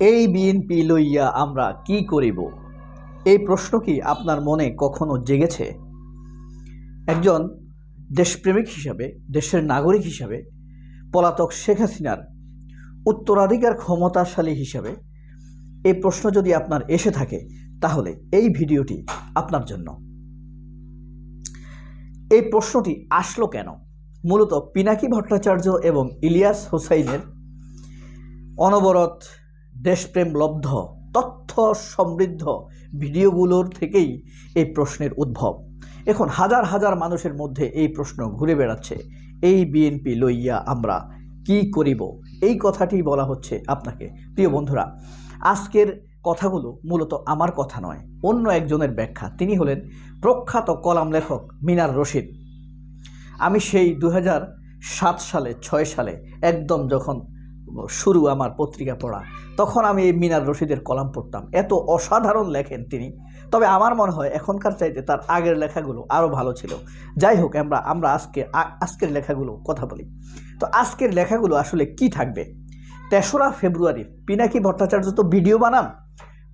এই বিএনপি লইয়া আমরা কি করিব? এই প্রশ্ন কি আপনার মনে কখনো জেগেছে? একজন দেশপ্রেমিক হিসাবে, দেশের নাগরিক হিসাবে, পলাতক শেখ হাসিনার উত্তরাধিকার ক্ষমতাশালী হিসাবে এই প্রশ্ন যদি আপনার এসে থাকে, তাহলে এই ভিডিওটি আপনার জন্য। এই প্রশ্নটি আসলো কেন? মূলত পিনাকি ভট্টাচার্য এবং ইলিয়াস হোসাইনের অনবরত দেশপ্রেম লব্ধ, তথ্য সমৃদ্ধ ভিডিওগুলোর থেকেই এই প্রশ্নের উদ্ভব। এখন হাজার হাজার মানুষের মধ্যে এই প্রশ্ন ঘুরে বেড়াচ্ছে, এই বিএনপি লইয়া আমরা কি করিব? এই কথাটি বলা হচ্ছে আপনাকে। প্রিয় বন্ধুরা, আজকের কথাগুলো মূলত আমার কথা নয়, অন্য একজনের ব্যাখ্যা। তিনি হলেন প্রখ্যাত কলাম লেখক মিনার রশিদ। আমি সেই দু সাত সালে, ছয় সালে একদম যখন শুরু আমার পত্রিকা পড়া। তখন আমি এই মিনার রশিদের কলাম পড়তাম। এত অসাধারণ লেখেন তিনি। তবে আমার মনে হয় এখনকার চাইতে তার আগের লেখাগুলো আরও ভালো ছিল। যাই হোক, আমরা আমরা আজকে আজকের লেখাগুলো কথা বলি। তো আজকের লেখাগুলো আসলে কি থাকবে? তেসরা ফেব্রুয়ারি, পিনাকি ভট্টাচার্য তো ভিডিও বানান।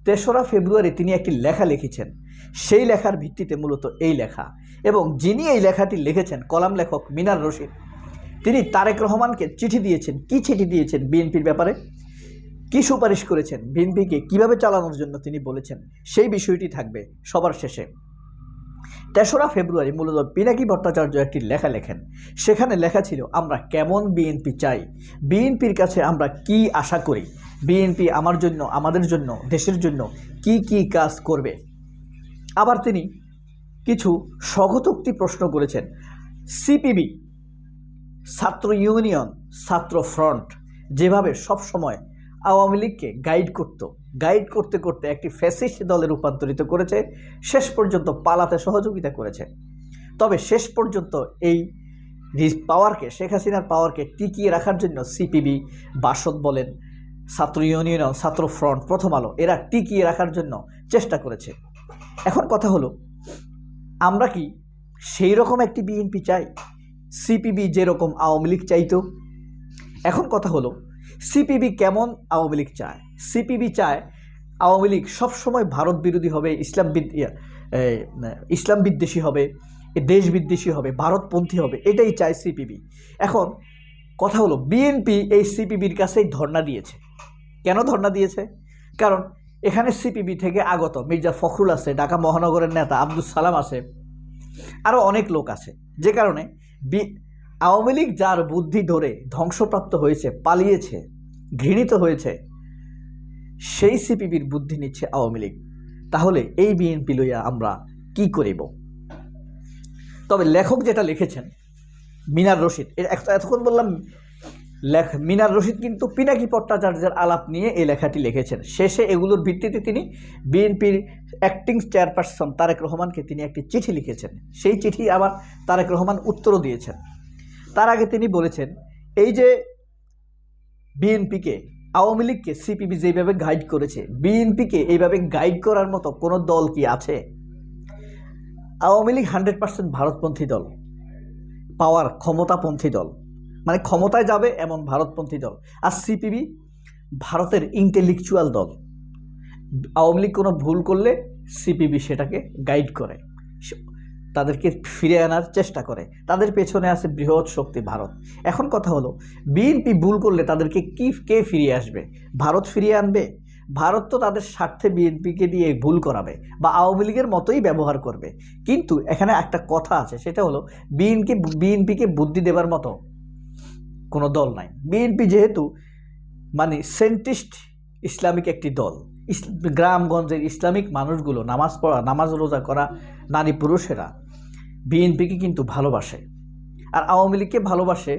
তেসরা ফেব্রুয়ারি তিনি একটি লেখা লিখেছেন। সেই লেখার ভিত্তিতে মূলত এই লেখা। এবং যিনি এই লেখাটি লিখেছেন, কলাম লেখক মিনার রশিদ তিনি তারেক রহমানকে চিঠি দিয়েছেন। কি চিঠি দিয়েছেন বিএনপির ব্যাপারে? কি সুপারিশ করেছেন? বিএনপিকে কীভাবে চালানোর জন্য তিনি বলেছেন? সেই বিষয়টি থাকবে সবার শেষে। তেসরা ফেব্রুয়ারি মূলত পিনাকি ভট্টাচার্য একটি লেখা লেখেন। সেখানে লেখা ছিল, আমরা কেমন বিএনপি চাই? বিএনপির কাছে আমরা কি আশা করি? বিএনপি আমার জন্য, আমাদের জন্য, দেশের জন্য কি কি কাজ করবে? আবার তিনি কিছু স্বগতোক্তি প্রশ্ন করেছেন। সিপিবি ছাত্র ইউনিয়ন, ছাত্র ফ্রন্ট যেভাবে সব সময় আওয়ামী লীগকে গাইড করত গাইড করতে করতে একটি ফ্যাসিস্ট দলে রূপান্তরিত করেছে, শেষ পর্যন্ত পালাতে সহযোগিতা করেছে। তবে শেষ পর্যন্ত এই পাওয়ারকে শেখ হাসিনার পাওয়ারকে টিকিয়ে রাখার জন্য সিপিবি বাসদ বলেন ছাত্র ইউনিয়ন, ছাত্র ফ্রন্ট, প্রথম আলো, এরা টিকিয়ে রাখার জন্য চেষ্টা করেছে। এখন কথা হলো, আমরা কি সেই রকম একটি বিএনপি চাই? সিপিবি যেরকম আওয়ামী লীগ চাইতো। এখন কথা হলো, সিপিবি কেমন আওয়ামী লীগ চায়? সিপিবি চায় আওয়ামী লীগ সবসময় ভারত বিরোধী হবে, ইসলাম ইসলাম বিদ্বেষী হবে দেশ বিদ্বেষী হবে, ভারতপন্থী হবে, এটাই চায় সিপিবি। এখন কথা হলো, বিএনপি এই সিপিবির কাছেই ধর্ণা দিয়েছে। কেন ধর্ণা দিয়েছে? কারণ এখানে সিপিবি থেকে আগত মির্জা ফখরুল আছে, ঢাকা মহানগরের নেতা আব্দুল সালাম আছে আরও অনেক লোক আছে। যে কারণে বি, আওয়ামী লীগ যার বুদ্ধি ধরে ধ্বংসপ্রাপ্ত হয়েছে, পালিয়েছে, ঘৃণিত হয়েছে, সেই সিপিবির বুদ্ধি নিচ্ছে আওয়ামী লীগ। তাহলে এই বিএনপি লইয়া আমরা কি করিব? তবে লেখক যেটা লিখেছেন, মিনার রশিদ এতক্ষণ বললাম লেখ মিনার রশিদ কিন্তু পিনাকি ভট্টাচার্যের আলাপ নিয়ে এই লেখাটি লিখেছেন। শেষে এগুলোর ভিত্তিতে তিনি বিএনপির অ্যাক্টিং চেয়ারপারসন তারেক রহমানকে তিনি একটি চিঠি লিখেছেন। সেই চিঠি আবার তারেক রহমান উত্তরও দিয়েছেন। তার আগে তিনি বলেছেন, এই যে বিএনপিকে, আওয়ামী লীগকে সিপিবি যেভাবে গাইড করেছে, বিএনপিকে এইভাবে গাইড করার মতো কোনো দল কি আছে? আওয়ামী লীগ হান্ড্রেড পার্সেন্ট ভারতপন্থী দল, পাওয়ার ক্ষমতাপন্থী দল। মানে ক্ষমতায় যাবে এমন ভারতপন্থী দল। আর সিপিবি ভারতের ইন্টেলেকচুয়াল দল। আওয়ামী লীগ কোনো ভুল করলে সিপিবি সেটাকে গাইড করে। তাদেরকে ফিরে আনার চেষ্টা করে। তাদের পেছনে আছে বৃহৎ শক্তি ভারত। এখন কথা হলো বিএনপি ভুল করলে তাদেরকে কি, কে ফিরিয়ে আসবে? ভারত ফিরিয়ে আনবে? ভারত তো তাদের স্বার্থে বিএনপিকে দিয়ে ভুল করাবে বা আওয়ামী লীগের মতোই ব্যবহার করবে। কিন্তু এখানে একটা কথা আছে, সেটা হলো বিএনপি বিএনপিকে বুদ্ধি দেবার মতো কোনো দল নাই। বিএনপি যেহেতু মানে সেন্টিস্ট ইসলামিক একটি দল গ্রামগঞ্জের ইসলামিক মানুষগুলো, নামাজ পড়া, নামাজ রোজা করা, নারী পুরুষেরা বিএনপিকে কিন্তু ভালোবাসে। আর আওয়ামী লীগকে ভালোবাসে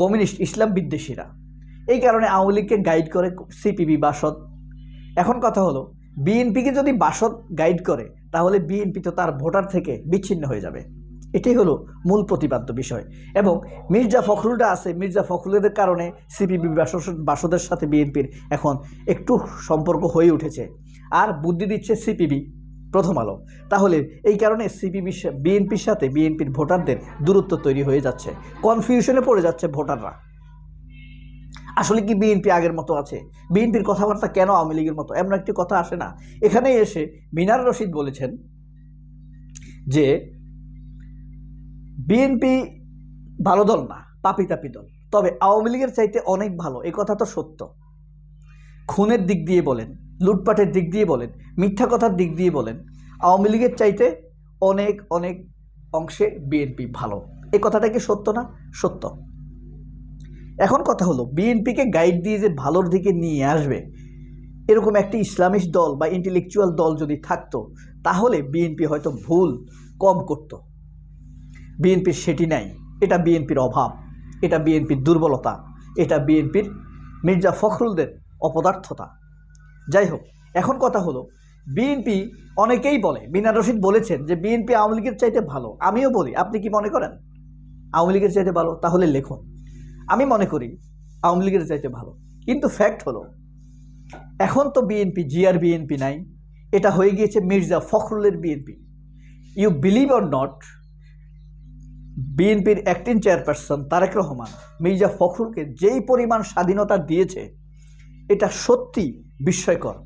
কমিউনিস্ট, ইসলাম বিদ্বেষীরা। এই কারণে আওয়ামী লীগকে গাইড করে সিপিবি বাসদ। এখন কথা হলো, বিএনপিকে যদি বাসদ গাইড করে, তাহলে বিএনপি তো তার ভোটার থেকে বিচ্ছিন্ন হয়ে যাবে। এটাই হলো মূল প্রতিপাদ্য বিষয়। এবং মির্জা ফখরুলটা আছে, মির্জা ফখরুলের কারণে সিপিবি বাসদের সাথে বিএনপির এখন একটু সম্পর্ক হয়ে উঠেছে। আর বুদ্ধি দিচ্ছে সিপিবি প্রথম আলো। তাহলে এই কারণে সিপিবি বিএনপির সাথে বিএনপির ভোটারদের দূরত্ব তৈরি হয়ে যাচ্ছে। কনফিউশনে পড়ে যাচ্ছে ভোটাররা। আসলে কি বিএনপি আগের মতো আছে? বিএনপির কথাবার্তা কেন আওয়ামী লীগের মতো? এমন একটি কথা আসে না। এখানেই এসে মিনার রশিদ বলেছেন যে বিএনপি ভালো দল না, পাপি তাপি দল। তবে আওয়ামী লীগের চাইতে অনেক ভালো, এ কথা তো সত্য। খুনের দিক দিয়ে বলেন, লুটপাটের দিক দিয়ে বলেন, মিথ্যা কথার দিক দিয়ে বলেন, আওয়ামী লীগের চাইতে অনেক অনেক অংশে বিএনপি ভালো। এ কথাটা কি সত্য না? সত্য। এখন কথা হলো, বিএনপিকে গাইড দিয়ে যে ভালোর দিকে নিয়ে আসবে, এরকম একটি ইসলামিস্ট দল বা ইন্টেলেকচুয়াল দল যদি থাকতো, তাহলে বিএনপি হয়তো ভুল কম করত। বিএনপির সেটি নাই। এটা বিএনপির অভাব, এটা বিএনপির দুর্বলতা, এটা বিএনপির মির্জা ফখরুলদের অপদার্থতা। যাই হোক, এখন কথা হলো, বিএনপি অনেকেই বলে বিনা রশিদ বলেছেন যে বিএনপি আওয়ামী লীগের চাইতে ভালো। আমিও বলি, আপনি কি মনে করেন? আওয়ামী লীগের চাইতে ভালো? তাহলে লেখুন। আমি মনে করি আওয়ামী লীগের চাইতে ভালো। কিন্তু ফ্যাক্ট হলো, এখন তো বিএনপি জিআর বিএনপি নাই। এটা হয়ে গিয়েছে Mirza ফখরুলের BNP. You believe or not বিএনপির অ্যাক্টিং চেয়ারপারসন তারেক রহমান, মির্জা ফখরুলকে যেই পরিমাণ স্বাধীনতা দিয়েছে, এটা সত্যি বিস্ময়কর।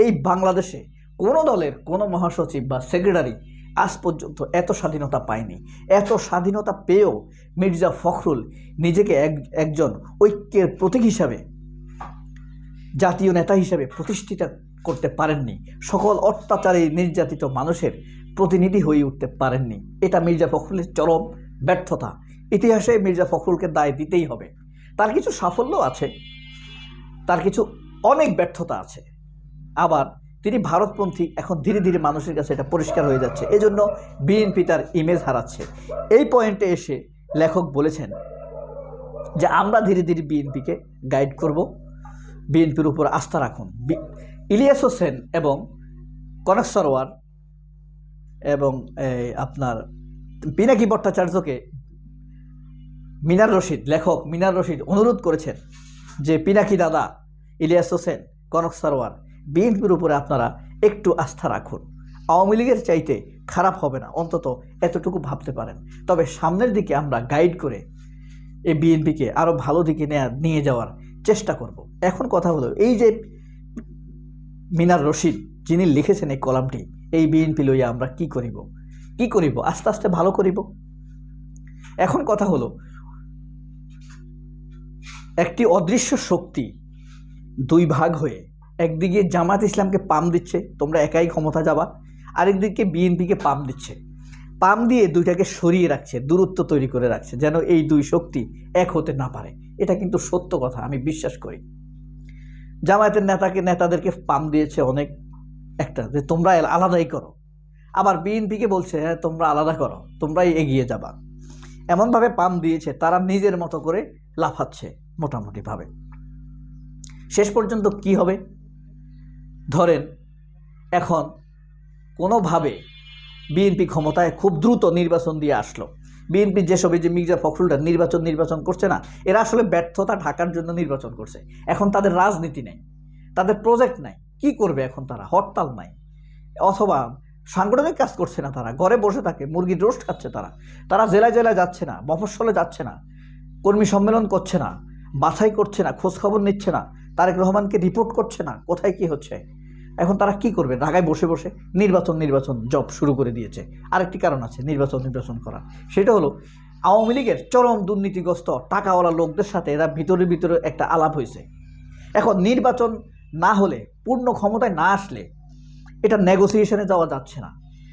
এই বাংলাদেশে কোনো দলের কোনো মহাসচিব বা সেক্রেটারি আজ পর্যন্ত এত স্বাধীনতা পায়নি। এত স্বাধীনতা পেয়েও মির্জা ফখরুল নিজেকে এক, একজন ঐক্যের প্রতীক হিসাবে, জাতীয় নেতা হিসাবে প্রতিষ্ঠিত করতে পারেননি। সকল অত্যাচারী নির্যাতিত মানুষের প্রতিনিধি হয়ে উঠতে পারেননি। এটা মির্জা ফখরুলের চরম ব্যর্থতা। ইতিহাসে মির্জা ফখরুলকে দায় দিতেই হবে। তার কিছু সাফল্য আছে, তার কিছু অনেক ব্যর্থতা আছে। আবার তিনি ভারতপন্থী, এখন ধীরে ধীরে মানুষের কাছে এটা পরিষ্কার হয়ে যাচ্ছে। এজন্য বিএনপি তার ইমেজ হারাচ্ছে। এই পয়েন্টে এসে লেখক বলেছেন যে, আমরা ধীরে ধীরে বিএনপিকে গাইড করব। বিএনপির উপর আস্থা রাখুন। ইলিয়াস হোসেন এবং কনক সরোয়ার এবং আপনার পিনাকি ভট্টাচার্যকে মিনার রশিদ, লেখক মিনার রশিদ অনুরোধ করেছেন যে পিনাকি দাদা, ইলিয়াস হোসেন, কনক সরোয়ার, বিএনপির উপরে আপনারা একটু আস্থা রাখুন। আওয়ামী লীগের চাইতে খারাপ হবে না, অন্তত এতটুকু ভাবতে পারেন। তবে সামনের দিকে আমরা গাইড করে এই বিএনপিকে আরও ভালো দিকে নেয়া যাওয়ার চেষ্টা করব। এখন কথা হলো, এই যে মিনার রশিদ, যিনি লিখেছেন এই কলামটি, এই বিএনপি লইয়া আমরা কি করিব? কি করিব? আস্তে আস্তে ভালো করিব। এখন কথা হলো, একটি অদৃশ্য শক্তি দুই ভাগ হয়ে একদিকে জামাত ইসলামকে পাম দিচ্ছে, তোমরা একাই ক্ষমতা যাবা, আরেকদিকে বিএনপিকে পাম দিচ্ছে। পাম দিয়ে দুইটাকে সরিয়ে রাখছে, দূরত্ব তৈরি করে রাখছে, যেন এই দুই শক্তি এক হতে না পারে। এটা কিন্তু সত্য কথা, আমি বিশ্বাস করি। জামায়াতের নেতাকে, নেতাদেরকে পাম দিয়েছে অনেক একটা, যে তোমরা আলাদাই করো। আবার বিএনপিকে বলছে হ্যাঁ তোমরা আলাদা করো, তোমরাই এগিয়ে যাবা। এমনভাবে পাম দিয়েছে, তারা নিজের মতো করে লাফাচ্ছে মোটামুটিভাবে। শেষ পর্যন্ত কি হবে? ধরেন, এখন কোনোভাবে বিএনপি ক্ষমতায় খুব দ্রুত নির্বাচন দিয়ে আসলো। বিএনপি যেসব যে মির্জা ফখরুলরা নির্বাচন নির্বাচন করছে না, এরা আসলে ব্যর্থতা ঢাকার জন্য নির্বাচন করছে। এখন তাদের রাজনীতি নেই, তাদের প্রজেক্ট নাই, কি করবে এখন তারা? হরতাল নাই, অথবা সাংগঠনিক কাজ করছে না তারা, ঘরে বসে থাকে মুরগির রোস্ট খাচ্ছে তারা। তারা জেলায় জেলায় যাচ্ছে না, মফস্বলে যাচ্ছে না, কর্মী সম্মেলন করছে না, বাছাই করছে না খোঁজ খবর নিচ্ছে না, তারেক রহমানকে রিপোর্ট করছে না, কোথায় কি হচ্ছে? এখন তারা কি করবে? ঢাকায় বসে বসে নির্বাচন নির্বাচন জব শুরু করে দিয়েছে। আরেকটি কারণ আছে, নির্বাচন নির্বাচন করা সেটা হলো, আওয়ামী লীগের চরম দুর্নীতিগ্রস্ত টাকাওয়ালা লোকদের সাথে এরা ভিতরে ভিতরে একটা আলাপ হয়েছে। এখন নির্বাচন না হলে, পূর্ণ ক্ষমতায় না আসলে এটা নেগোসিয়েশনে যাওয়া যাচ্ছে না।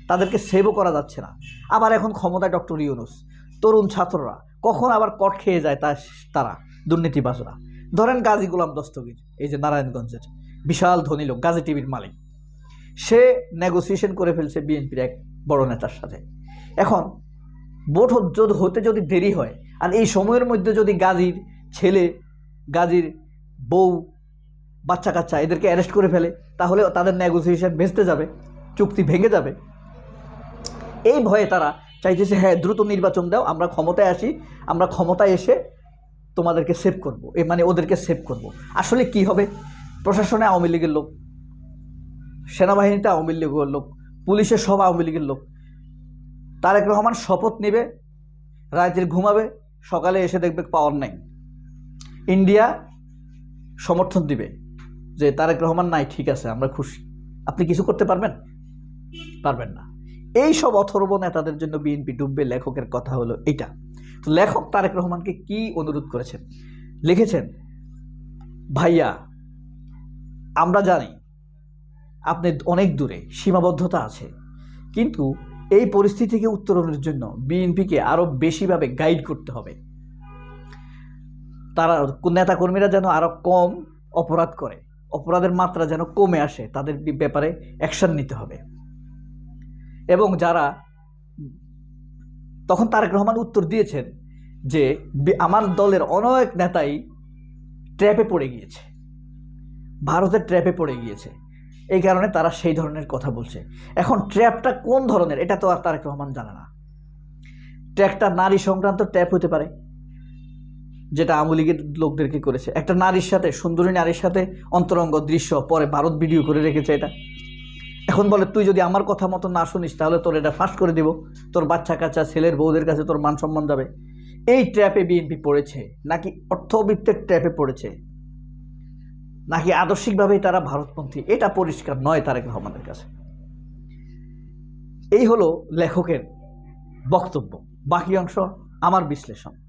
তাদেরকে সেভও করা যাচ্ছে না। আবার এখন ক্ষমতায় ডক্টর ইউনুস। তরুণ ছাত্ররা, কখন আবার কট খেয়ে যায় তা তারা, দুর্নীতিবাজরা? ধরেন গাজী গোলাম দস্তগীর, এই যে নারায়ণগঞ্জের বিশাল ধনী লোক, গাজী টিভির মালিক। সে নেগোসিয়েশন করে ফেলছে বিএনপির এক বড় নেতার সাথে। এখন, ভোট হতে যদি দেরি হয়, আর এই সময়ের মধ্যে যদি গাজীর ছেলে, গাজীর বউ বাচ্চা কাচ্চা এদেরকে অ্যারেস্ট করে ফেলে, তাহলে তাদের নেগোসিয়েশন ভেস্তে যাবে, চুক্তি ভেঙে যাবে। এই ভয়ে তারা চাইতেছে হ্যাঁ দ্রুত নির্বাচন দাও, আমরা ক্ষমতায় আসি, আমরা ক্ষমতায় এসে তোমাদেরকে সেভ করব, এ মানে ওদেরকে সেভ করব। আসলে কি হবে? প্রশাসনে আওয়ামী লীগের লোক, সেনাবাহিনীতে আওয়ামী লীগের লোক, পুলিশের সব আওয়ামী লীগের লোক। তারেক রহমান শপথ নেবে, রাজ্যের ঘুমাবে, সকালে এসে দেখবে পাওয়ার নাই। ইন্ডিয়া সমর্থন দিবে। যে তারেক রহমান, নাই, ঠিক আছে, আমরা খুশি। আপনি কিছু করতে পারবেন? পারবেন না। এই সব অথর্ব নেতাদের জন্য বিএনপি ডুববে লেখকের কথা হলো এইটা। তো লেখক তারেক রহমানকে কি অনুরোধ করেছেন? লিখেছেন, ভাইয়া, আমরা জানি আপনি অনেক দূরে, সীমাবদ্ধতা আছে, কিন্তু এই পরিস্থিতি থেকে উত্তরণের জন্য বিএনপিকে আরও বেশিভাবে গাইড করতে হবে। তারা নেতাকর্মীরা যেন আরও কম অপরাধ করে। অপরাধের মাত্রা যেন কমে আসে, তাদের ব্যাপারে অ্যাকশন নিতে হবে। এবং যারা, তখন তারেক রহমান উত্তর দিয়েছেন যে আমার দলের অনেক নেতাই ট্র্যাপে পড়ে গিয়েছে। ভারতের ট্র্যাপে পড়ে গিয়েছে। এই কারণে তারা সেই ধরনের কথা বলছে। এখন ট্র্যাপটা কোন ধরনের, এটা তো আর তারেক রহমান জানে না। ট্র্যাপটা নারী সংক্রান্ত ট্র্যাপ হতে পারে। যেটা আওয়ামী লীগের লোকদেরকে করেছে? একটা নারীর সাথে, সুন্দরী নারীর সাথে অন্তরঙ্গ দৃশ্য, পরে ভারত ভিডিও করে রেখেছে এটা। এখন বলে, তুই যদি আমার কথা মতো না শুনিস, তাহলে তোর এটা ফাঁস করে দিব। তোর বাচ্চা কাচ্চা, ছেলের বউদের কাছে তোর মান সম্মান যাবে। এই ট্র্যাপে বিএনপি পড়েছে, নাকি অর্থবিত্তের ট্র্যাপে পড়েছে? নাকি আদর্শিকভাবেই তারা ভারতপন্থী? এটা পরিষ্কার নয় তারেক রহমানের কাছে। এই হলো লেখকের বক্তব্য। বাকি অংশ আমার বিশ্লেষণ।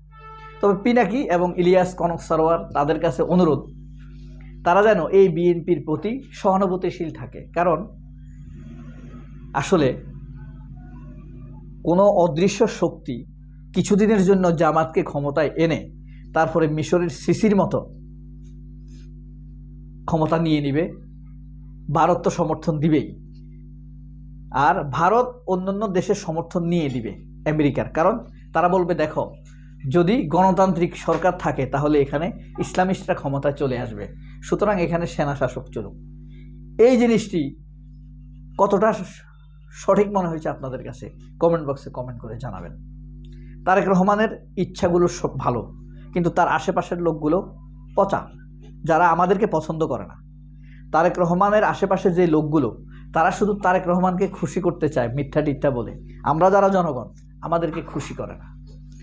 তবে পিনাকি এবং ইলিয়াস কনক সারোয়ার তাদের কাছে অনুরোধ, তারা যেন এই বিএনপির প্রতি সহানুভূতিশীল থাকে। কারণ আসলে কোনো অদৃশ্য শক্তি কিছুদিনের জন্য জামাতকে ক্ষমতায় এনে, তারপরে মিশরের সিসির মতো ক্ষমতা নিয়ে নিবে, ভারত তো সমর্থন দিবেই। আর ভারত অন্যান্য দেশের সমর্থন নিয়ে দিবে আমেরিকার। কারণ তারা বলবে, দেখো যদি গণতান্ত্রিক সরকার থাকে, তাহলে এখানে ইসলামিস্টরা ক্ষমতায় চলে আসবে। সুতরাং এখানে সেনা শাসক চলুক। এই জিনিসটি কতটা সঠিক মনে হয়েছে আপনাদের কাছে? কমেন্ট বক্সে কমেন্ট করে জানাবেন। তারেক রহমানের ইচ্ছাগুলো সব ভালো, কিন্তু তার আশেপাশের লোকগুলো পচা, যারা আমাদেরকে পছন্দ করে না। তারেক রহমানের আশেপাশে যে লোকগুলো, তারা শুধু তারেক রহমানকে খুশি করতে চায়, মিথ্যা টিথ্যা বলে। আমরা যারা জনগণ, আমাদেরকে খুশি করে না।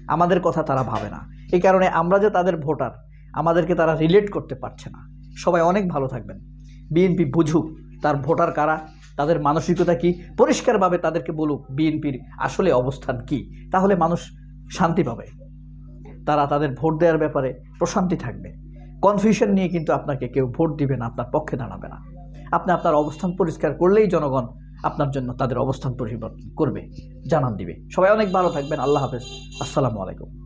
আমাদের কথা তারা ভাবে না। এই কারণে আমরা যে তাদের ভোটার, আমাদেরকে তারা রিলেট করতে পারছে না। সবাই অনেক ভালো থাকবেন। বিএনপি বুঝুক তার ভোটার কারা, তাদের মানসিকতা কি, পরিষ্কারভাবে তাদেরকে বলুক বিএনপির আসলে অবস্থান কি, তাহলে মানুষ শান্তি পাবে। তারা তাদের ভোট দেওয়ার ব্যাপারে প্রশান্তি থাকবে। কনফিউশন নিয়ে কিন্তু আপনাকে কেউ ভোট দিবে না, আপনার পক্ষে দাঁড়াবে না। আপনি আপনার অবস্থান পরিষ্কার করলেই জনগণ আপনার জন্য তাদের অবস্থান পরিবর্তন করবে। জানান দিবে। সবাই অনেক ভালো থাকবেন। আল্লাহ হাফেজ। আসসালামু আলাইকুম।